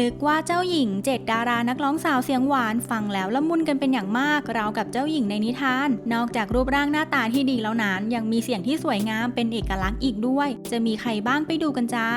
นึกว่าเจ้าหญิงเจ็ดดารานักร้องสาวเสียงหวานฟังแล้วละมุนกันเป็นอย่างมากราวกับเจ้าหญิงในนิทาน นอกจากรูปร่างหน้าตาที่ดีแล้วนั้น ยังมีเสียงที่สวยงามเป็นเอกลักษณ์อีกด้วย จะมีใครบ้างไปดูกันจ้า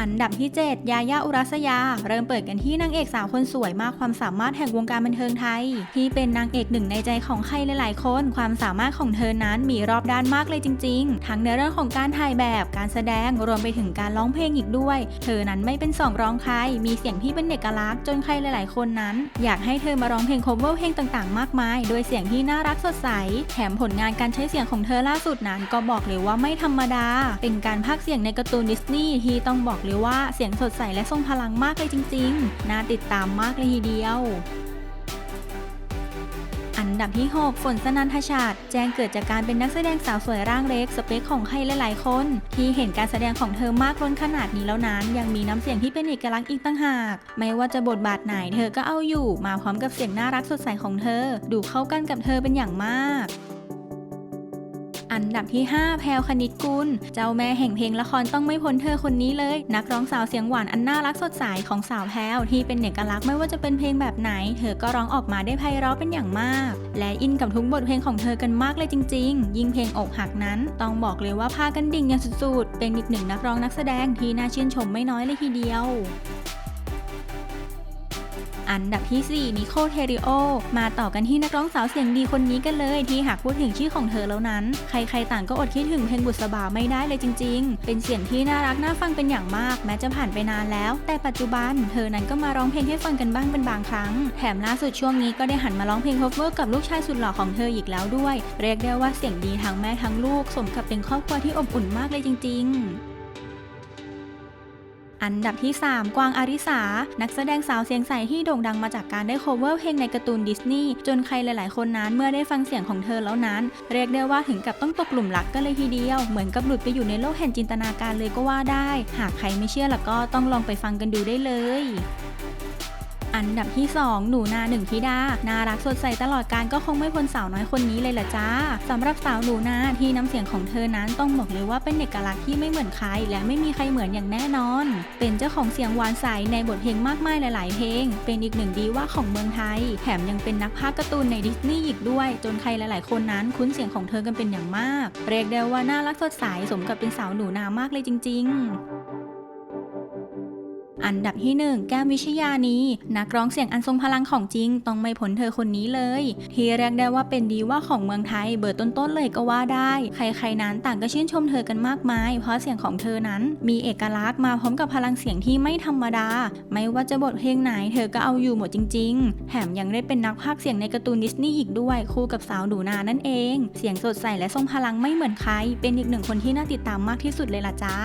อันดับที่ 7 ยายาอุรัสยา เริ่มเปิดกันที่นางเอกสาวคนสวยมากความสามารถแห่งวงการบันเทิงไทย ที่เป็นนางเอกหนึ่งในใจของใครหลายๆคน ความสามารถของเธอนั้นมีรอบด้านมากเลยจริง ๆ ทั้งในเรื่องของการถ่ายแบบการแสดงรวมไปถึงการร้องเพลงอีกด้วย เธอนั้นไม่เป็นสองรองใคร มีเสียงที่เป็นเอกลักษณ์จนใครหลาย ๆ คนนั้น อยากให้เธอมาร้องเพลง cover เพลงต่างๆ มากมาย โดยเสียงที่น่ารักสดใส แถมผลงานการใช้เสียงของเธอล่าสุดนั้น ก็บอกเลยว่าไม่ธรรมดา เป็นการพากเสียงในการ์ตูนดิสนีย์ที่ต้องบอกเลยว่าเสียงสดใสและทรงพลังมากเลยจริงๆ น่าติดตามมากเลยทีเดียว อันดับที่ 6 ฝนสนันทชาติ แจ้งเกิดจากการเป็นนักแสดงสาวสวยร่างเล็ก สเปคของใครหลายๆคน ที่เห็นการแสดงของเธอมากล้นขนาดนี้แล้วนั้น ยังมีน้ำเสียงที่เป็นเอกลักษณ์อีกต่างหาก ไม่ว่าจะบทบาทไหนเธอก็เอาอยู่ มาพร้อมกับเสียงน่ารักสดใสของเธอ ดูเข้ากันกับเธอเป็นอย่างมาก อันดับที่ 5 แพรวคณิตกุล เจ้าแม่แห่งเพลงละครต้องไม่พ้นเธอคนนี้เลย นักร้องสาวเสียงหวานอันน่ารักสดใสของสาวแพรวที่เป็นเอกลักษณ์ไม่ว่าจะเป็นเพลงแบบไหน เธอก็ร้องออกมาได้ไพเราะเป็นอย่างมาก และอินกับทุกบทเพลงของเธอกันมากเลยจริง ๆ ยิ่งเพลงอกหักนั้น ต้องบอกเลยว่าพากันดิ่งอย่างสุดๆ เป็นอีกหนึ่งนักร้องนักแสดงที่น่าชื่นชมไม่น้อยเลยทีเดียว อันดับที่ 4 นิโคเทริโอ มาต่อกันที่นักร้องสาวเสียงดีคนนี้กันเลยที่หากพูดถึงชื่อของเธอแล้วนั้น ใครๆต่างก็อดคิดถึงเพลงบุษบาไม่ได้เลยจริง ๆ เป็นเสียงที่น่ารักน่าฟังเป็นอย่างมาก แม้จะผ่านไปนานแล้ว แต่ปัจจุบันเธอนั้นก็มาร้องเพลงให้ฟังกันบ้างเป็นบางครั้ง แถมล่าสุดช่วงนี้ก็ได้หันมาร้องเพลง cover กับลูกชายสุดหล่อของเธออีกแล้วด้วย เรียกได้ว่าเสียงดีทั้งแม่ทั้งลูก สมกับเป็นครอบครัวที่อบอุ่นมากเลยจริง ๆ อันดับที่ 3 กวางอาริสา นักแสดงสาวเสียงใสที่โด่งดังมาจากการได้โคเวอร์เพลงในการ์ตูนดิสนีย์จนใครหลาย ๆ คนนั้นเมื่อได้ฟังเสียงของเธอแล้วนั้น เรียกได้ว่าถึงกับต้องตกหลุมรักกันเลยทีเดียว เหมือนกับหลุดไปอยู่ในโลกแห่งจินตนาการเลยก็ว่าได้ หากใครไม่เชื่อแล้วก็ต้องลองไปฟังกันดูได้เลย อันดับที่ 2 หนูนาหนึ่งธิดา น่ารักสดใสตลอดการก็คงไม่พ้นสาวน้อยคนนี้เลยล่ะจ้าสำหรับสาวหนูนาที่น้ำเสียงของเธอนั้นต้องบอกเลยว่าเป็นเอกลักษณ์ที่ไม่เหมือนใคร และไม่มีใครเหมือนอย่างแน่นอน เป็นเจ้าของเสียงหวานใสในบทเพลงมากมายหลาย ๆ เพลง เป็นอีกหนึ่งดีว่าของเมืองไทย แถมยังเป็นนักพากย์การ์ตูนในดิสนีย์อีกด้วย จนใครหลาย ๆ คนนั้นคุ้นเสียงของเธอกันเป็นอย่างมาก เรียกได้ว่าน่ารักสดใสสมกับเป็นสาวหนูนามากเลยจริง ๆ อันดับที่ 1 แก้มวิชยานีนักร้องเสียงอันทรงพลังของจริง ต้องไม่พ้นเธอคนนี้เลย ที่เรียกได้ว่าเป็นดีว่าของเมืองไทยเบอร์ต้นๆเลยก็ว่าได้ ใครๆนั้นต่างก็ชื่นชมเธอกันมากมาย เพราะเสียงของเธอนั้น มีเอกลักษณ์มาพร้อมกับพลังเสียงที่ไม่ธรรมดา ไม่ว่าจะบทเพลงไหนเธอก็เอาอยู่หมดจริง ๆ แถมยังได้เป็นนักพากย์เสียงในการ์ตูนดิสนีย์อีกด้วยคู่กับสาวดูนานั่นเอง เสียงสดใสและทรงพลังไม่เหมือนใคร เป็นอีกหนึ่งคนที่น่าติดตามมากที่สุดเลยล่ะจ้า